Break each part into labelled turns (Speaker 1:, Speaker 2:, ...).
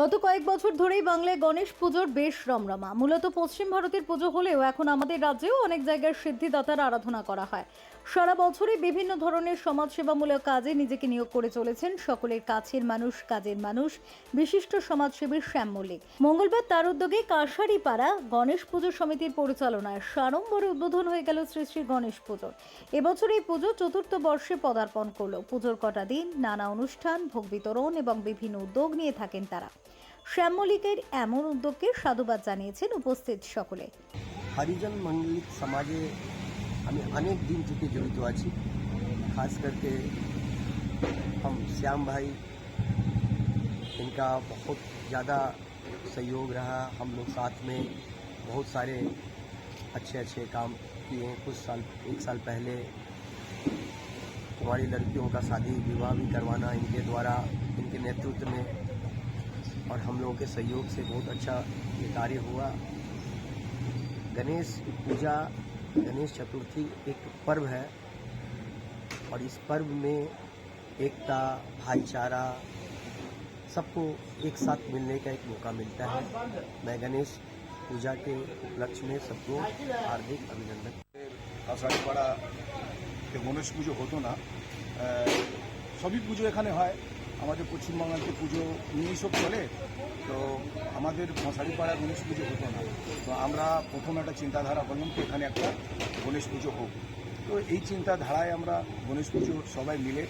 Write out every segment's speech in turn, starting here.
Speaker 1: গত কয়েক বছর ধরেই বাংলায় গণেশ পুজোর বেশ রমরমা। মূলত পশ্চিম ভারতের পুজো হলেও এখন আমাদের রাজ্যেও অনেক জায়গায় সিদ্ধিদাতার আরাধনা করা হয়। সারা বছরই বিভিন্ন ধরনের সমাজসেবামূলক কাজে নিজেকে নিয়োগ করে চলেছেন সকলের কাছের মানুষ, কাজের মানুষ, বিশিষ্ট সমাজসেবী শ্যাম মল্লিক। মঙ্গলবার তার উদ্যোগে কাশারিপাড়া গণেশ পুজো সমিতির পরিচালনায় সাড়ম্বরে উদ্বোধন হয়ে গেল শ্রী শ্রী গণেশ পুজোর। এবছর এই পুজো চতুর্থ বর্ষে পদার্পণ করল। পুজোর কটা দিন, নানা অনুষ্ঠান, ভোগ বিতরণ এবং বিভিন্ন উদ্যোগ নিয়ে থাকেন তারা। শ্যাম মল্লিকের এমন উদ্যোগকে সাধুবাদ জানিয়েছেন উপস্থিত সকলে
Speaker 2: হরিজন মঙ্গলিক সমাজে আমি অনেক দিন থেকে জড়িত আছি खास करके हम श्याम भाई इनका बहुत ज़्यादा सहयोग रहा हम लोग साथ में बहुत सारे अच्छे अच्छे काम किए हैं कुछ साल एक साल पहले कुंवारी लड़कियों का शादी विवाह भी करवाना इनके द्वारा इनके नेतृत्व में और हम लोगों के सहयोग से बहुत अच्छा ये कार्य हुआ गणेश पूजा गणेश चतुर्थी एक पर्व है और इस पर्व में एकता भाईचारा सबको एक साथ मिलने का एक मौका मिलता है मैं गणेश पूजा के उपलक्ष्य में सबको हार्दिक अभिनंदन
Speaker 3: কাছাড়িপাড়াতে গণেশ পুজো হতো না আহ, সবই পুজো এখানে হয় আমাদের পশ্চিমবাংলাতে পুজো নিয়েই সব চলে, তো আমাদের মশারিপাড়া গণেশ পুজো হতো না। তো আমরা প্রথম একটা চিন্তাধারা করলাম কি এখানে একটা গণেশ পুজো হোক। তো এই চিন্তাধারায় আমরা গণেশ পুজো সবাই মিলে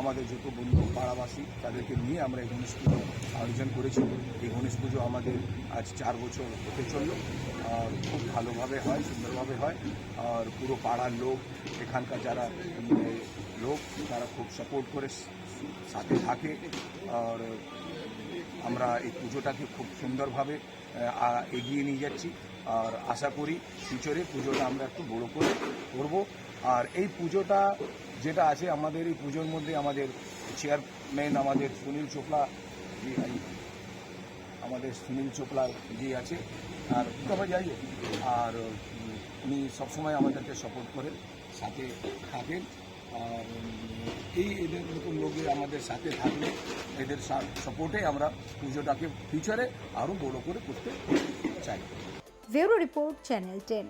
Speaker 3: আমাদের যত বন্ধু পাড়াবাসী তাদেরকে নিয়ে আমরা এই গণেশ পুজো আয়োজন করেছি। এই গণেশ পুজো আমাদের আজ চার বছর হতে চলল। আর খুব ভালোভাবে হয়, সুন্দরভাবে হয়। আর পুরো পাড়ার লোক, এখানকার যারা লোক, তারা খুব সাপোর্ট করে সাথে থাকে আর আমরা এই পুজোটাকে খুব সুন্দরভাবে এগিয়ে নিয়ে যাচ্ছি। আর আশা করি ফিউচারে পুজোটা আমরা একটু বড় করে করব। আর এই পুজোটা যেটা আছে, আমাদের এই পুজোর মধ্যে আমাদের চেয়ারম্যান আমাদের সুনীল চোপড়া জি আমাদের সুনীল চোপড়া জি আছে। আর তবে যাই আর উনি সবসময় আমাদেরকে সাপোর্ট করেন, সাথে থাকেন। আর এই এদের মতন লোকের আমাদের সাথে থাকলে এদের সাপোর্টে আমরা পুজোটাকে ফিউচারে আরও বড় করে করতে চাই।
Speaker 1: Report channel ten.